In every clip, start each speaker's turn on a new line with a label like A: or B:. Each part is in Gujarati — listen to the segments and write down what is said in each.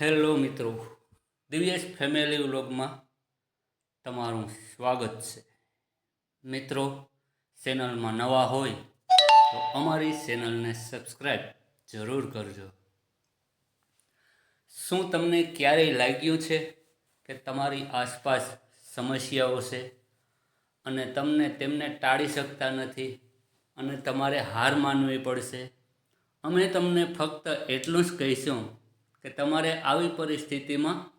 A: હેલો મિત્રો, દિવ્યેશ ફેમિલી વ્લોગમાં તમારું સ્વાગત છે. મિત્રો, ચેનલમાં નવા હોય તો અમારી ચેનલને સબસ્ક્રાઈબ જરૂર કરજો. શું તમને ક્યારેય લાગ્યું છે કે તમારી આસપાસ સમસ્યાઓ છે અને તમને તેમને ટાળી શકતા નથી અને તમારે હાર માનવી પડશે? અમે તમને ફક્ત એટલું જ કહીશું કે તમારે આવી પરિસ્થિતિમાં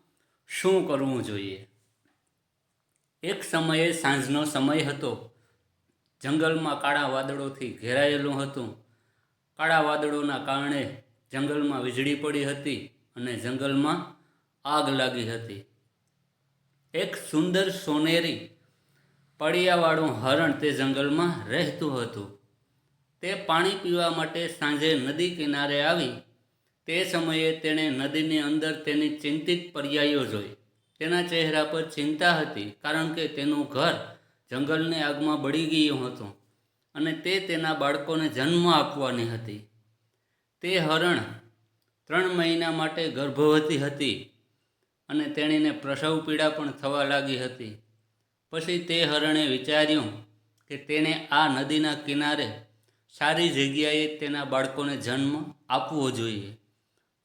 A: શું કરવું જોઈએ? એક સમયે સાંજનો સમય હતો. જંગલમાં કાળા વાદળોથી ઘેરાયેલું હતું. કાળા વાદળોના કારણે જંગલમાં વીજળી પડી હતી અને જંગલમાં આગ લાગી હતી. એક સુંદર સોનેરી પડિયાવાળું હરણ તે જંગલમાં રહેતું હતું. તે પાણી પીવા માટે સાંજે નદી કિનારે આવી તે સમયે તેણે નદીની અંદર તેની ચિંતિત પર્યાયો જોઈ. તેના ચહેરા પર ચિંતા હતી કારણ કે તેનું ઘર જંગલની આગમાં બળી ગયું હતું અને તે તેના બાળકોને જન્મ આપવાની હતી. તે હરણ ત્રણ મહિના માટે ગર્ભવતી હતી અને તેણીને પ્રસવ પીડા પણ થવા લાગી હતી. પછી તે હરણે વિચાર્યું કે તેણે આ નદીના કિનારે સારી જગ્યાએ તેના બાળકોને જન્મ આપવો જોઈએ.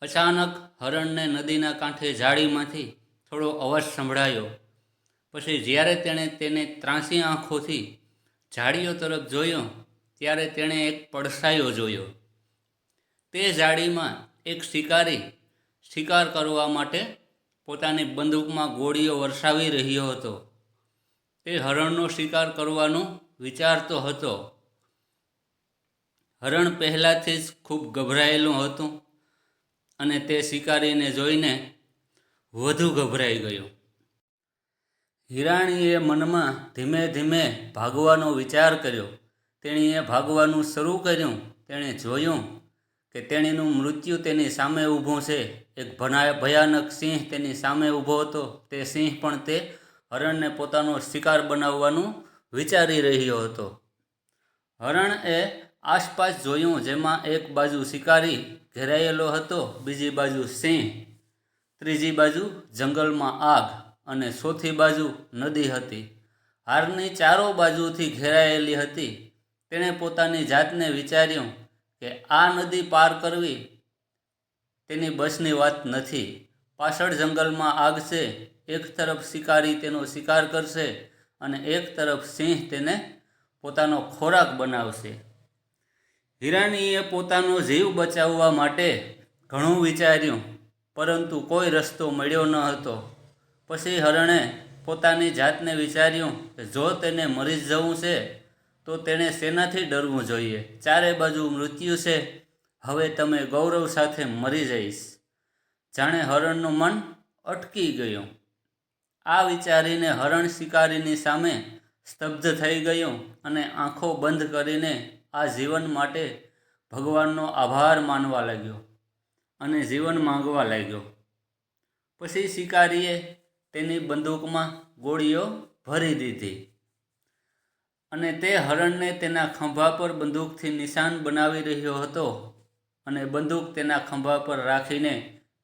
A: અચાનક હરણને નદીના કાંઠે જાળીમાંથી થોડો અવાજ સંભળાયો. પછી જ્યારે તેણે તેને ત્રાસી આંખોથી ઝાડીઓ તરફ જોયો, ત્યારે તેણે એક પડછાયો જોયો. તે ઝાડીમાં એક શિકારી શિકાર કરવા માટે પોતાની બંદૂકમાં ગોળીઓ વરસાવી રહ્યો હતો. તે હરણનો શિકાર કરવાનો વિચારતો હતો. હરણ પહેલાંથી જ ખૂબ ગભરાયેલું હતું. અને તે શિકારીને જોઈને વધુ ગભરાઈ ગયો. હિરાણીએ મનમાં ધીમે ધીમે ભાગવાનો વિચાર કર્યો. તેણીએ ભાગવાનું શરૂ કર્યું. તેણે જોયું કે તેણીનું મૃત્યુ તેની સામે ઊભું છે. એક ભયાનક સિંહ તેની સામે ઊભો હતો. તે સિંહ પણ તે હરણને પોતાનો શિકાર બનાવવાનું વિચારી રહ્યો હતો. હરણ એ આસપાસ જોયું જેમાં એક બાજુ શિકારી ઘેરાયેલો હતો, બીજી બાજુ સિંહ, ત્રીજી બાજુ જંગલમાં આગ અને ચોથી બાજુ નદી હતી. હારની ચારો બાજુથી ઘેરાયેલી હતી. તેણે પોતાની જાતને વિચાર્યું કે આ નદી પાર કરવી તેની બસની વાત નથી. પાછળ જંગલમાં આગ છે, એક તરફ શિકારી તેનો શિકાર કરશે અને એક તરફ સિંહ તેને પોતાનો ખોરાક બનાવશે. હિરાણીએ પોતાનો જીવ બચાવવા માટે ઘણું વિચાર્યું, પરંતુ કોઈ રસ્તો મળ્યો ન હતો. પછી હરણે પોતાની જાતને વિચાર્યું કે જો તેને મરી જવું છે, તો તેણે શેનાથી ડરવું જોઈએ? ચારે બાજુ મૃત્યુ છે. હવે તમે ગૌરવ સાથે મરી જઈશ. જાણે હરણનું મન અટકી ગયું. આ વિચારીને હરણ શિકારીની સામે સ્તબ્ધ થઈ ગયું અને આંખો બંધ કરીને આ જીવન માટે ભગવાનનો આભાર માનવા લાગ્યો અને જીવન માંગવા લાગ્યો. પછી શિકારીએ તેની બંદૂકમાં ગોળીઓ ભરી દીધી અને તે હરણને તેના ખંભા પર બંદૂકથી નિશાન બનાવી રહ્યો હતો અને બંદૂક તેના ખંભા પર રાખીને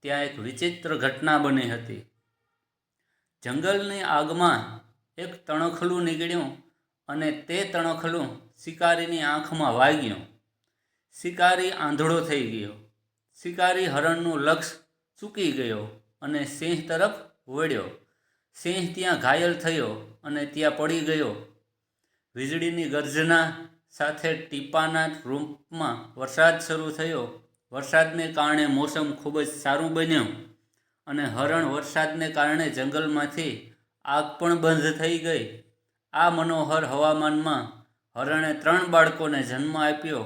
A: ત્યાં એક વિચિત્ર ઘટના બની હતી. જંગલની આગમાં એક તણખલું નીકળ્યું અને તે તણખલું શિકારીની આંખમાં વાગ્યું. શિકારી આંધળો થઈ ગયો. શિકારી હરણનું લક્ષ્ય ચૂકી ગયો અને સિંહ તરફ વળ્યો. સિંહ ત્યાં ઘાયલ થયો અને ત્યાં પડી ગયો. વીજળીની ગર્જના સાથે ટીપાના રૂપમાં વરસાદ શરૂ થયો. વરસાદને કારણે મોસમ ખૂબ જ સારું બન્યું અને હરણ વરસાદને કારણે જંગલમાંથી આગ પણ બંધ થઈ ગઈ. આ મનોહર હવામાનમાં હરણે ત્રણ બાળકોને જન્મ આપ્યો.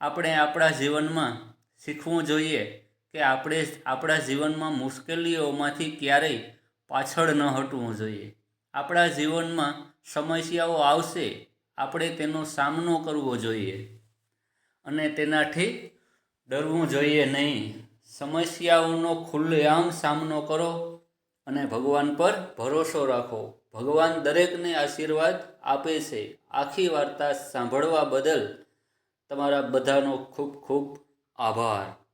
A: આપણે આપણા જીવનમાં શીખવું જોઈએ કે આપણે આપણા જીવનમાં મુશ્કેલીઓમાંથી ક્યારેય પાછળ ન હટવું જોઈએ. આપણા જીવનમાં સમસ્યાઓ આવશે, આપણે તેનો સામનો કરવો જોઈએ. અને તેનાથી ડરવું જોઈએ નહીં. સમસ્યાઓનો ખુલ્લેઆમ સામનો કરો અને ભગવાન પર ભરોસો રાખો. ભગવાન દરેકને આશીર્વાદ આપે છે. આખી વાર્તા સાંભળવા બદલ તમારા બધાનો ખૂબ ખૂબ આભાર.